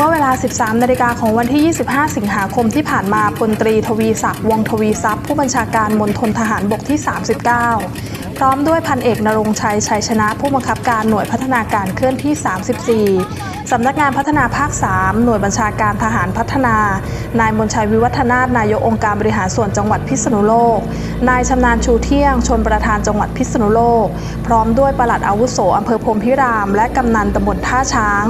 เมื่อเวลา 13 นาฬิกาของวันที่ 25 สิงหาคมที่ผ่านมาพลตรีทวีศักดิ์วงทวีทรัพย์ ผู้บัญชาการมณฑลทหารบกที่ 39 พร้อมด้วยพันเอกนรงชัยชัยชนะผู้บังคับการหน่วยพัฒนาการเคลื่อนที่ 34 สำนักงานพัฒนาภาค 3 หน่วยบัญชาการทหารพัฒนา นายมนชัยวิวัฒนาถนายกองค์การบริหารส่วนจังหวัดพิษณุโลก นายชำนาญชูเที่ยง ชนประธานจังหวัดพิษณุโลก พร้อมด้วยปลัดอาวุโสอำเภอพรมพิราม และกำนันตำบลท่าช้าง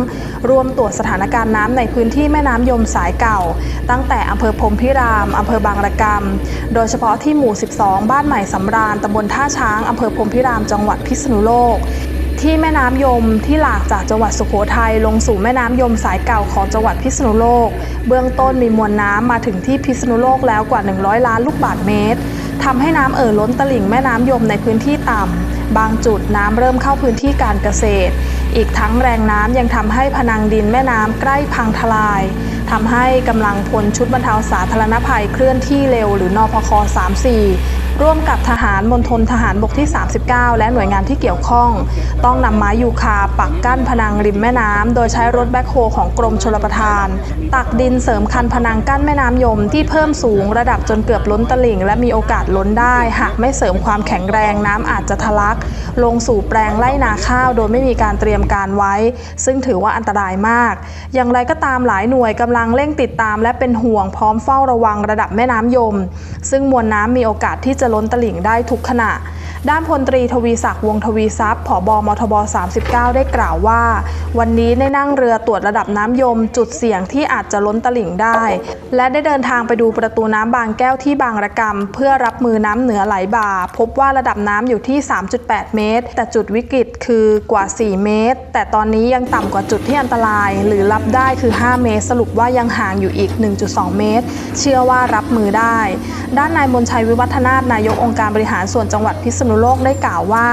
รวมตรวจสถานการณ์น้ำในพื้นที่แม่น้ำยมสายเก่า ตั้งแต่อำเภอพรมพิรามอำเภอบางระกำโดยเฉพาะที่หมู่ 12 บ้านใหม่สำราญตำบลท่าช้างอำเภอพรมพิรามจังหวัดพิษณุโลกที่แม่น้ำยมที่หลากจากจังหวัดสุโขทัยลงสู่แม่น้ำยมสายเก่าของจังหวัดพิษณุโลก เบื้องต้นมีมวลน้ำมาถึงที่พิษณุโลกแล้วกว่า 100 ล้านลูกบาศก์เมตร ทำให้น้ำเอ่อล้นตลิ่งแม่น้ำยมในพื้นที่ต่ำบางจุดน้ำเริ่มเข้าพื้นที่การเกษตร อีกทั้งแรงน้ำยังทำให้พนังดินแม่น้ำใกล้พังทลายทำให้กำลังพลชุดบรรเทาสาธารณภัยเคลื่อนที่เร็ว หรือนพค 34 ร่วมกับทหารมณฑลทหารบกที่ 39 และหน่วยงานที่เกี่ยวข้อง ต้องนำไม้ยูคาปักกั้นพนังริมแม่น้ำโดยใช้รถแบ็คโฮของกรมชลประทาน ตักดินเสริมคันพนังกั้นแม่น้ำยมที่เพิ่มสูงระดับจนเกือบล้นตลิ่ง และมีโอกาสล้นได้ หากไม่เสริมความแข็งแรงน้ำอาจจะทะลัก ลงสู่แปลงไร่นาข้าวโดยไม่มีการเตรียมการไว้ ซึ่งถือว่าอันตรายมาก อย่างไรก็ตามหลายหน่วยกำลังเร่งติดตาม และเป็นห่วงพร้อมเฝ้าระวังระดับแม่น้ำยม ซึ่งมวลน้ำมีโอกาสที่จะล้นตลิ่งได้ทุกขณะ ด้านพลตรีทวีศักดิ์วงทวีทรัพย์ผอบมทบ 39 ได้กล่าวว่า วันนี้ได้นั่งเรือตรวจระดับน้ำยม จุดเสี่ยงที่อาจจะล้นตลิ่งได้ และได้เดินทางไปดูประตูน้ำบางแก้วที่บางระกำเพื่อรับมือน้ำเหนือไหลบ่า พบว่าระดับน้ำอยู่ที่ 3.8 เมตร แต่จุดวิกฤตคือกว่า 4 เมตร แต่ตอนนี้ยังต่ำกว่าจุดที่อันตราย หรือรับได้คือ 5 เมตร สรุปว่ายังห่างอยู่อีก 1.2 เมตร เชื่อว่ารับมือได้ ด้านนายมนชัยวิวัฒนาถนายกองค์การบริหารส่วนจังหวัดพิษณุโลกได้กล่าวว่า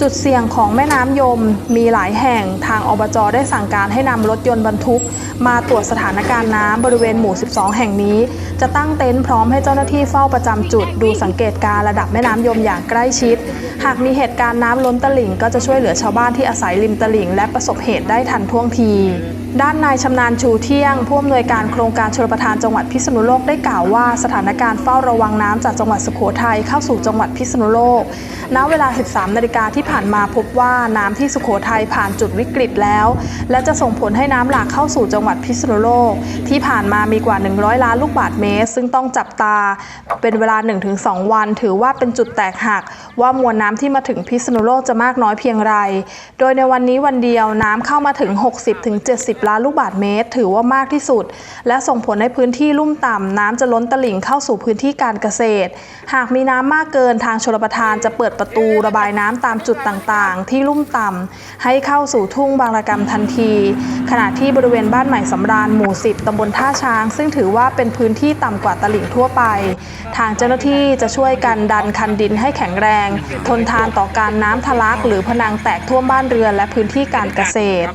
จุดเสี่ยงของแม่น้ำยมมีหลายแห่งทางอบจได้สั่งการให้นำรถยนต์บรรทุก มาตรวจสถานการณ์น้ำบริเวณหมู่ 12 แห่งนี้ จะตั้งเต็นท์พร้อมให้เจ้าหน้าที่เฝ้าประจำจุด ดูสังเกตการระดับแม่น้ำยมอย่างใกล้ชิด หากมีเหตุการณ์น้ำล้นตลิ่ง ก็จะช่วยเหลือชาวบ้านที่อาศัยริมตลิ่ง และประสบเหตุได้ทันท่วงทีด้านนายชำนาญชูเที่ยง ผู้อำนวยการโครงการชลประทานจังหวัดพิษณุโลกได้กล่าวว่า สถานการณ์เฝ้าระวังน้ำจากจังหวัดสุโขทัยเข้าสู่จังหวัดพิษณุโลกณเวลา 13 นาฬิกาที่ผ่านมาพบว่าน้ำที่สุโขทัยผ่านจุดวิกฤตแล้ว และจะส่งผลให้น้ำหลากเข้าสู่จังหวัดพิษณุโลก ที่ผ่านมามีกว่า 100 ล้านลูกบาศก์เมตร ซึ่งต้องจับตา เป็นเวลา 1-2 วัน ถือว่าเป็นจุดแตกหัก ว่ามวลน้ำที่มาถึงพิษณุโลกจะมากน้อยเพียงไร โดยในวันนี้วันเดียวน้ำเข้ามาถึง 60-70 ล้านลูกบาศก์เมตร ถือว่ามากที่สุด และส่งผลให้พื้นที่ลุ่มต่ำน้ำจะล้นตลิ่งเข้าสู่พื้นที่การเกษตร หากมีน้ำมากเกินทางชลประทานจะเปิดประตูระบายน้ำตามจุดต่างๆ ที่ลุ่มต่ำให้เข้าสู่ทุ่งบางระกมทันที ขณะที่บริเวณบ้านใหม่สำราญหมู่ 10ตำบลท่าช้าง ซึ่งถือว่าเป็นพื้นที่ต่ำกว่าตลิ่งทั่วไป ทางเจ้าหน้าที่จะช่วยกันดันคันดินให้แข็งแรง ทนทานต่อการน้ำทะลัก หรือผนังแตกท่วมบ้านเรือนและพื้นที่การเกษตร